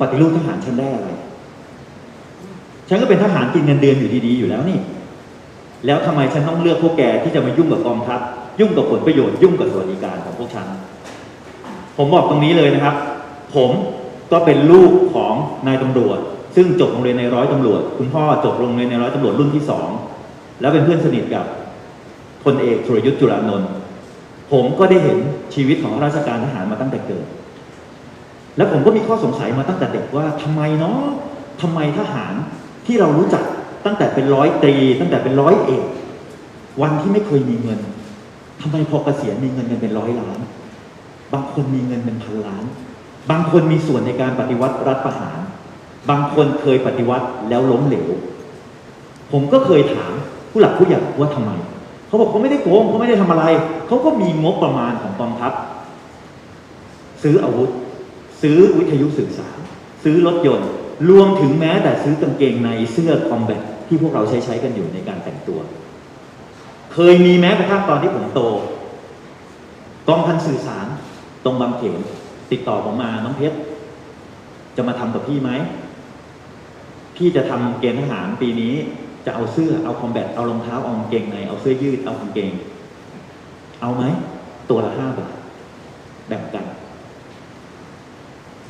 ปฏิรูปทหารฉันได้อะไร ฉันก็เป็นทหารกินเงินเดือนอยู่ดีๆอยู่แล้วนี่ แล้วทำไมฉันต้องเลือกพวกแกที่จะมายุ่งกับกองทัพ ยุ่งกับผลประโยชน์ยุ่งกับสวัสดิการของพวกฉัน ผมบอกตรงนี้เลยนะครับ ผมก็เป็นลูกของนายตำรวจ ซึ่งจบโรงเรียนในร้อยตำรวจ คุณพ่อจบโรงเรียนในร้อยตำรวจรุ่นที่สองแล้วเป็นเพื่อนสนิทกับพลเอกสุรยุทธ์จุลานนท์ผมก็ได้เห็นชีวิตของราชการทหารมาตั้งแต่เกิด แล้วผมก็มีข้อสงสัยมาตั้งแต่เด็กว่าทำไมเนาะทำไมทหารที่เรารู้จักตั้งแต่เป็นร้อยตรีตั้งแต่เป็นร้อยเอกวันที่ไม่เคยมีเงินทำไมพอเกษียณมีเงินกันเป็นร้อยล้าน บางคนมีเงินเป็นพันล้าน บางคนมีส่วนในการปฏิวัติรัฐประหาร บางคนเคยปฏิวัติแล้วล้มเหลว ผมก็เคยถามผู้หลักผู้ใหญ่ว่าทำไม เขาบอกเขาไม่ได้โกงเขาไม่ได้ทำอะไร เขาก็มีงบประมาณของกองทัพซื้ออาวุธ ซื้อวิทยุสื่อสาร ซื้อรถยนต์ รวมถึงแม้แต่ซื้อกางเกงในเสื้อคอมแบทที่พวกเราใช้ใช้กันอยู่ในการแต่งตัว เคยมีแม้กระทั่งตอนที่ผมโต กองพันสื่อสารตรงบางเขนติดต่อผมมาน้องเพชรจะมาทำกับพี่ไหม พี่จะทำเกณฑ์ทหารปีนี้ จะเอาเสื้อเอาคอมแบทเอารองเท้าเอากางเกงในเอาเสื้อยืดเอากางเกง เอาไหมตัวละห้าบาทแบ่งกัน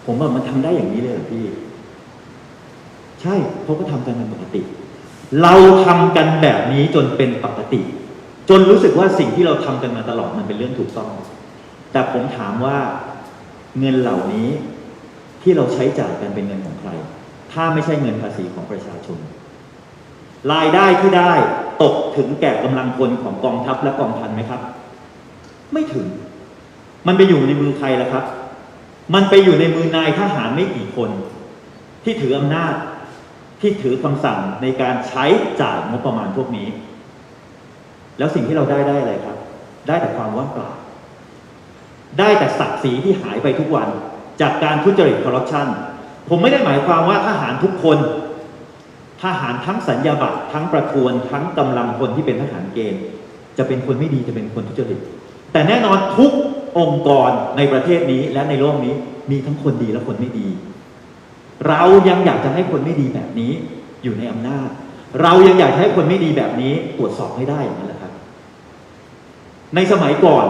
ผมว่ามันทำได้อย่างนี้เลยเหรอพี่ ใช่เขาก็ทำกันเป็นปกติ เราทำกันแบบนี้จนเป็นปกติ จนรู้สึกว่าสิ่งที่เราทำกันมาตลอดมันเป็นเรื่องถูกต้อง แต่ผมถามว่าเงินเหล่านี้ที่เราใช้จ่ายกันเป็นเงินของใคร ถ้าไม่ใช่เงินภาษีของประชาชน รายได้ที่ได้ตกถึงแก่กำลังพลของกองทัพและกองพันไหมครับ ไม่ถึง มันไปอยู่ในมือใครล่ะครับ มันไปอยู่ในมือนายทหารไม่กี่คน ที่ถืออำนาจที่ถือคำสั่งในการใช้จ่ายงบประมาณพวกนี้ แล้วสิ่งที่เราได้ได้อะไรครับ ได้แต่ความว่างเปล่า ได้แต่ศักดิ์ศรีที่หายไปทุกวัน จากการทุจริตคอร์รัปชันผมไม่ได้หมายความว่าทหารทุกคน ทหารทั้งสัญญาบัตรทั้งประทวน ทั้งกำลังพลที่เป็นทหารเกณฑ์จะเป็นคนไม่ดีจะเป็นคนทุจริต แต่แน่นอนทุก องค์กรในประเทศนี้และในโลกนี้มีทั้งคนดีและคนไม่ดี เรายังอยากจะให้คนไม่ดีแบบนี้อยู่ในอำนาจ เรายังอยากให้คนไม่ดีแบบนี้ตรวจสอบไม่ได้อย่างนั้นแหละครับ ในสมัยก่อน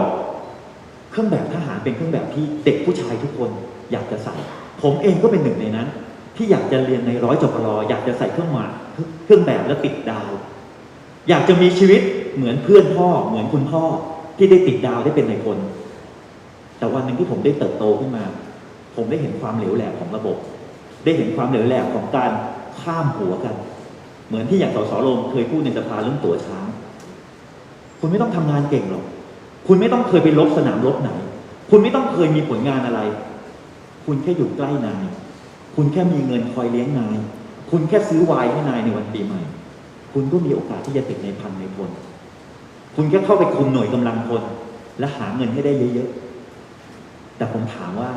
เครื่องแบบทหารเป็นเครื่องแบบที่เด็กผู้ชายทุกคนอยากจะใส่ ผมเองก็เป็นหนึ่งในนั้น ที่อยากจะเรียนในร้อยจบรออยากจะใส่เครื่องหมายเครื่องแบบแล้วติดดาว อยากจะมีชีวิตเหมือนเพื่อนพ่อเหมือนคุณพ่อที่ได้ติดดาวได้เป็นในายพล แต่วันหนึ่งที่ผมได้เติบโตขึ้นมา ผมได้เห็นความเหลวแหลกของระบบ ได้เห็นความเหลวแหลกของการข้ามหัวกัน เหมือนที่อย่างสสลมเคยพูดในสภาเรื่องตั๋วช้าง คุณไม่ต้องทำงานเก่งหรอก คุณไม่ต้องเคยไปลบสนามรบไหน คุณไม่ต้องเคยมีผลงานอะไร คุณแค่อยู่ใกล้นาย คุณแค่มีเงินคอยเลี้ยงนาย คุณแค่ซื้อไวน์ให้นายในวันปีใหม่ คุณก็มีโอกาสที่จะติดในพันในพล คุณแค่เข้าไปคุมหน่วยกำลังพลและหาเงินให้ได้เยอะๆ แต่ผมถามว่า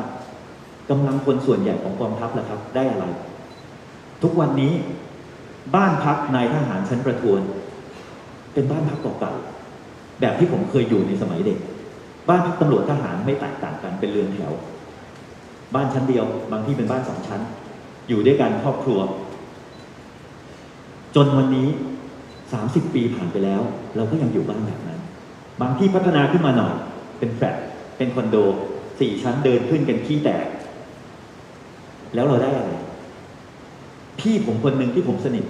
กำลังพลส่วนใหญ่ของกองทัพล่ะครับ ได้อะไร ทุกวันนี้บ้านพักนายทหารชั้นประทวน เป็นบ้านพักเก่าๆแบบที่ผมเคยอยู่ในสมัยเด็ก บ้านพักตำรวจทหารไม่แตกต่างกันเป็นเรือนแถว บ้านชั้นเดียว บางที่เป็นบ้านสองชั้น อยู่ด้วยกันครอบครัว จนวันนี้สามสิบปีผ่านไปแล้ว เราก็ยังอยู่บ้านแบบนั้น บางที่พัฒนาขึ้นมาหน่อย เป็นแฟลตเป็นคอนโด สี่ชั้นเดินขึ้นกันขี้แตก แล้วเราได้อะไร พี่ผมคนหนึ่งที่ผมสนิท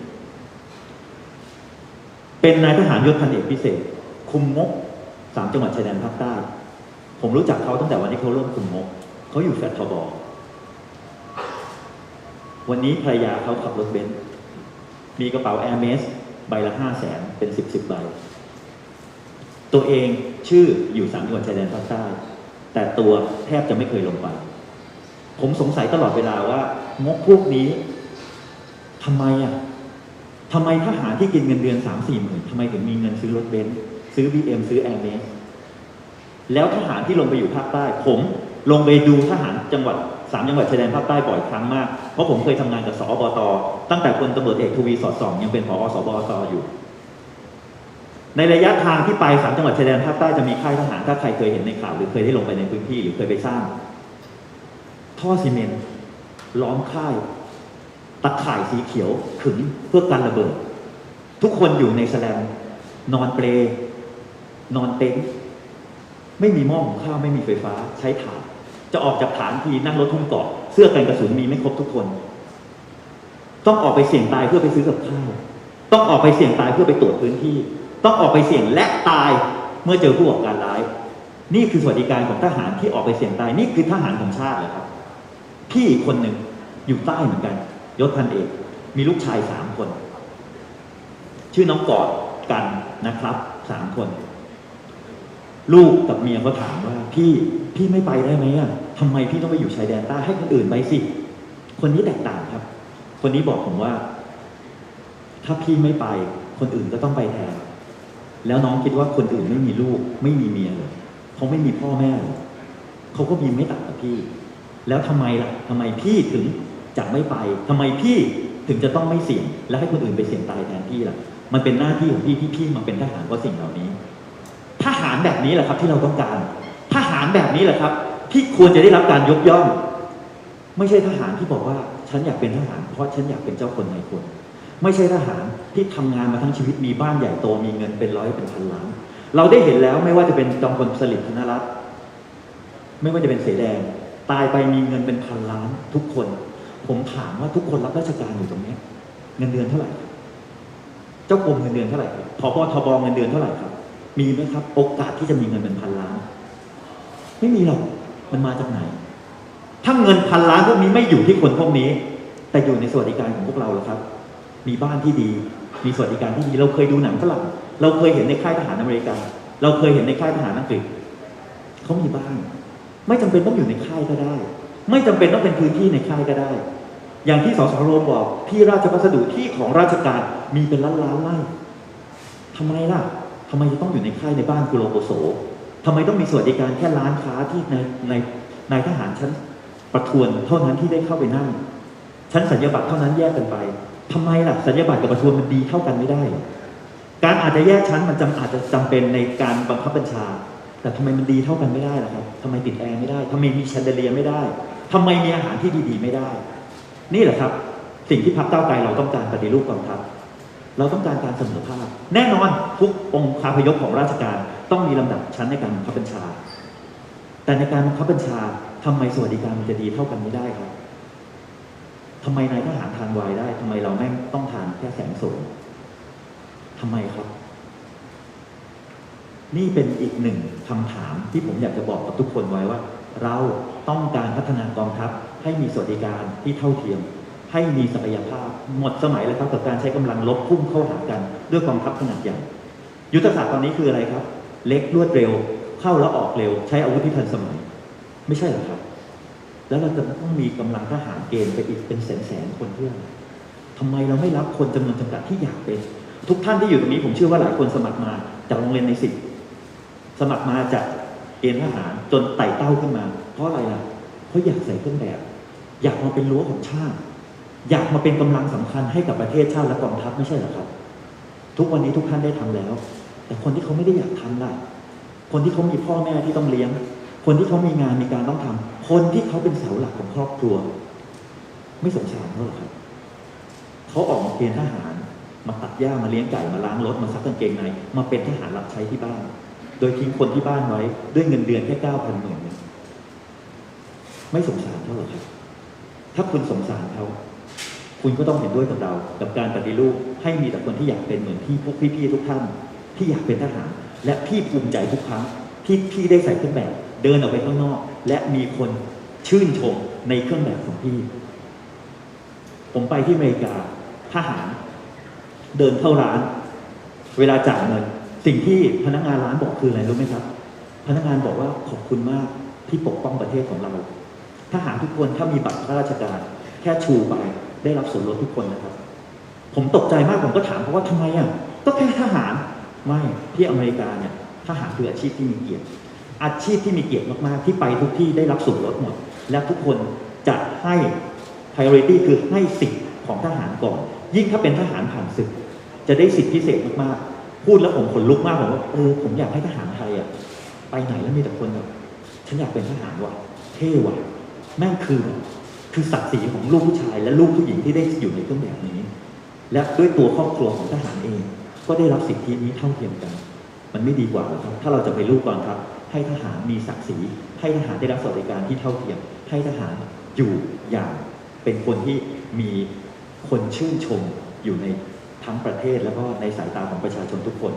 เป็นนายทหารยศพันเอกพิเศษ คุมงบสามจังหวัดชายแดนภาคใต้ ผมรู้จักเขาตั้งแต่วันที่เขาเริ่มคุมงบเขาอยู่แฟลตทบวันนี้ภรรยาเขาขับรถเบนซ์มีกระเป๋าแอร์เมสใบละห้าแสนเป็นสิบสิบใบ ตัวเองชื่ออยู่สามจังหวัดชายแดนภาคใต้ แต่ตัวแทบจะไม่เคยลงไป ผมสงสัยตลอดเวลาว่างบพวกนี้ทำไมอะทำไมทหารที่กินเงินเดือนสามสี่หมื่นทำไมถึงมีเงินซื้อรถเบนซ์ซื้อบีเอ็มซื้อแอร์เมสแล้วทหารที่ลงไปอยู่ภาคใต้ ผมลงไปดูทหารจังหวัดสามจังหวัดชายแดนภาคใต้บ่อยครั้งมาก เพราะผมเคยทำงานกับสอบต ตั้งแต่พลตำรวจเอกทวีสอดส่อง ยังเป็นผอสบตอยู่ ในระยะทางที่ไปสามจังหวัดชายแดนภาคใต้จะมีค่ายทหารถ้าใครเคยเห็นในข่าวหรือเคยได้ลงไปในพื้นที่หรือเคยไปสร้าง ท่อซีเมนต์ล้อมค่ายตะข่ายสีเขียวขึงเพื่อการระเบิด ทุกคนอยู่ในแสลมนอนเปลนอนเต็นท์ไม่มีหม้อหุงข้าวไม่มีไฟฟ้าใช้ถ่านจะออกจากฐานทีนั่งรถทุ่งเกาะเสื้อกันกระสุนมีไม่ครบทุกคน ต้องออกไปเสี่ยงตายเพื่อไปซื้อกับข้าวต้องออกไปเสี่ยงตายเพื่อไปตรวจพื้นที่ ต้องออกไปเสี่ยงและตายเมื่อเจอผู้ก่อการร้าย นี่คือสวัสดิการของทหารที่ออกไปเสี่ยงตายนี่คือทหารของชาติเหรอครับ พี่คนหนึ่งอยู่ใต้เหมือนกันยศพันเอก มีลูกชายสามคน ชื่อน้องกอดกันนะครับสามคน ลูกกับเมียก็ถามว่า พี่พี่ไม่ไปได้ไหมอะทำไมพี่ต้องไปอยู่ชายแดนใต้ให้คนอื่นไปสิ คนนี้แตกต่างครับ คนนี้บอกผมว่า ถ้าพี่ไม่ไป คนอื่นก็ต้องไปแทน แล้วน้องคิดว่าคนอื่นไม่มีลูก ไม่มีเมียเลยเขาไม่มีพ่อแม่เลยเขาก็มีไม่ต่างกับพี่ แล้วทำไมล่ะทำไมพี่ถึงจะไม่ไปทำไมพี่ถึงจะต้องไม่เสี่ยง และให้คนอื่นไปเสี่ยงตายแทนพี่ล่ะ มันเป็นหน้าที่ของพี่ที่พี่มาเป็นทหารเพราะสิ่งเหล่านี้ ทหารแบบนี้แหละครับที่เราต้องการ ทหารแบบนี้แหละครับ ที่ควรจะได้รับการยกย่อง ไม่ใช่ทหารที่บอกว่า ฉันอยากเป็นทหาร เพราะฉันอยากเป็นเจ้าคนนายคน ไม่ใช่ทหารที่ทำงานมาทั้งชีวิตมีบ้านใหญ่โตมีเงินเป็นร้อยเป็นพันล้าน เราได้เห็นแล้วไม่ว่าจะเป็นจอมพลสฤษดิ์ธนรัตน์ไม่ว่าจะเป็นเสแดง ตายไปมีเงินเป็นพันล้านทุกคน ผมถามว่าทุกคนรับราชการอยู่ตรงนี้เงินเดือนเท่าไหร่ เจ้ากรมเงินเดือนเท่าไหร่ครับพบทบเงินเดือนเท่าไหร่ครับ มีไหมครับ โอกาสที่จะมีเงินเป็นพันล้าน ไม่มีหรอกมันมาจากไหน ถ้าเงินพันล้านพวกนี้ไม่อยู่ที่คนพวกนี้ แต่อยู่ในสวัสดิการของพวกเราแล้วครับ มีบ้านที่ดี มีสวัสดิการที่ดี เราเคยดูหนังฝรั่งเราเคยเห็นในค่ายทหารอเมริกา เราเคยเห็นในค่ายทหารอังกฤษเขามีบ้าน ไม่จำเป็นต้องอยู่ในค่ายก็ได้ ไม่จำเป็นต้องเป็นพื้นที่ในค่ายก็ได้ อย่างที่สสโรมบอกที่ราชพัสดุที่ของราชการมีเป็นล้านล้านไร่ทำไมล่ะทำไมจะต้องอยู่ในค่ายในบ้านกุโลโกโสทำไมต้องมีสวัสดิการแค่ร้านค้าที่ในในในทหารชั้นประทวนเท่านั้นที่ได้เข้าไปนั่งชั้นสัญญาบัตรเท่านั้นแยกกันไป ทำไมล่ะสัญญาบัตรกับประทวนมันดีเท่ากันไม่ได้ การอาจจะแยกชั้นมันจำอาจจะจำเป็นในการบังคับบัญชา แต่ทำไมมันดีเท่ากันไม่ได้ล่ะครับทำไมติดแอร์ไม่ได้ทำไมมีแชนเดเลียไม่ได้ทำไมมีอาหารที่ดีๆไม่ได้ นี่แหละครับ สิ่งที่พรรคก้าไกลเราต้องการปฏิรูปกองทัพเราต้องการการเสมอภาคแน่นอนทุกองค์คาพยพของราชการต้องมีลำดับชั้นในการบังคับบัญชา แต่ในการบังคับบัญชาทำไมสวัสดิการมันจะดีเท่ากันไม่ได้ครับ ทำไมนายทหารทานวายได้ทำไมเราแม่งต้องทานแค่แสงโสมทำไมครับ นี่เป็นอีกหนึ่งคำถามที่ผมอยากจะบอกกับทุกคนไว้ว่า เราต้องการพัฒนากองทัพให้มีสวัสดิการที่เท่าเทียม ให้มีศักยภาพ หมดสมัยแล้วครับกับการใช้กำลังลบพุ่งเข้าหากันด้วยกองทัพขนาดใหญ่ยุทธศาสตร์ตอนนี้คืออะไรครับ เล็กรวดเร็ว เข้าแล้วออกเร็ว ใช้อาวุธที่ทันสมัย ไม่ใช่เหรอครับ แล้วเราจะต้องมีกำลังทหารเกณฑ์ไปอีกเป็นแสนแสนๆคนเพื่ออะไรทำไมเราไม่รับคนจำนวนจำกัดที่อยากเป็น ทุกท่านที่อยู่ตรงนี้ผมเชื่อว่าหลายคนสมัครมาจากโรงเรียนในสิบสมัครมาจากเกณฑ์ทหารจนไต่เต้าขึ้นมา เพราะอะไรล่ะเพราะอยากใส่เครื่องแบบ อยากมาเป็นรั้วของชาติ อยากมาเป็นกำลังสำคัญให้กับประเทศชาติและกองทัพไม่ใช่เหรอครับ ทุกวันนี้ทุกท่านได้ทำแล้ว แต่คนที่เขาไม่ได้อยากทำล่ะคนที่เขามีพ่อแม่ที่ต้องเลี้ยง คนที่เขามีงานมีการต้องทำคนที่เขาเป็นเสาหลักของครอบครัว ไม่สงสารเขาหรอครับเขาออกมาเกณฑ์ทหาร มาตัดหญ้ามาเลี้ยงไก่มาล้างรถมาซักกางเกงในมาเป็นทหารรับใช้ที่บ้าน โดยทิ้งคนที่บ้านไว้ ด้วยเงินเดือนแค่เก้าพันหมื่นไม่สงสารเขาหรอครับ ถ้าคุณสงสารเขาคุณก็ต้องเห็นด้วยกับเรา กับการปฏิรูปให้มีแต่คนที่อยากเป็นเหมือนที่พวกพี่ๆทุกท่าน ที่อยากเป็นทหาร และพี่ภูมิใจทุกครั้งที่พี่ได้ใส่เครื่องแบบ เดินออกไปข้างนอก และมีคนชื่นชมในเครื่องแบบของพี่ ผมไปที่อเมริกาทหารเดินเข้าร้าน เวลาจ่ายเงิน สิ่งที่พนักงานร้านบอกคืออะไรรู้ไหมครับ พนักงานบอกว่าขอบคุณมากที่ปกป้องประเทศของเราทหารทุกคนถ้ามีบัตรข้าราชการ แค่ชูไปได้รับส่วนลดทุกคนนะครับ ผมตกใจมากผมก็ถามเขาว่าทำไมอะก็แค่ทหารไม่ที่อเมริกาเนี่ยทหารคืออาชีพที่มีเกียรติ อาชีพที่มีเกียรติมากๆ ที่ไปทุกที่ได้รับส่วนลดหมด และทุกคนจะให้ priority คือให้สิทธิ์ของทหารก่อน ยิ่งถ้าเป็นทหารผ่านศึก จะได้สิทธิพิเศษมากๆ พูดแล้วผมขนลุกมากผมว่าเออผมอยากให้ทหารไทยอะไปไหนแล้วมีแต่คนแบบฉันอยากเป็นทหารว่ะเท่ว่ะแม่งคือคือศักดิ์ศรีของลูกผู้ชาย และลูกผู้หญิงที่ได้อยู่ในเครื่องแบบนี้ และด้วยตัวครอบครัวของทหารเอง ก็ได้รับสิทธินี้เท่าเทียมกัน มันไม่ดีกว่าหรอครับ ถ้าเราจะไปลูกกองทัพ ให้ทหารมีศักดิ์ศรีให้ทหารได้รับสวัสดิการที่เท่าเทียม ให้ทหารอยู่อย่างเป็นคนที่มีคนชื่นชมอยู่ในทั้งประเทศแล้วก็ในสายตาของประชาชนทุกคน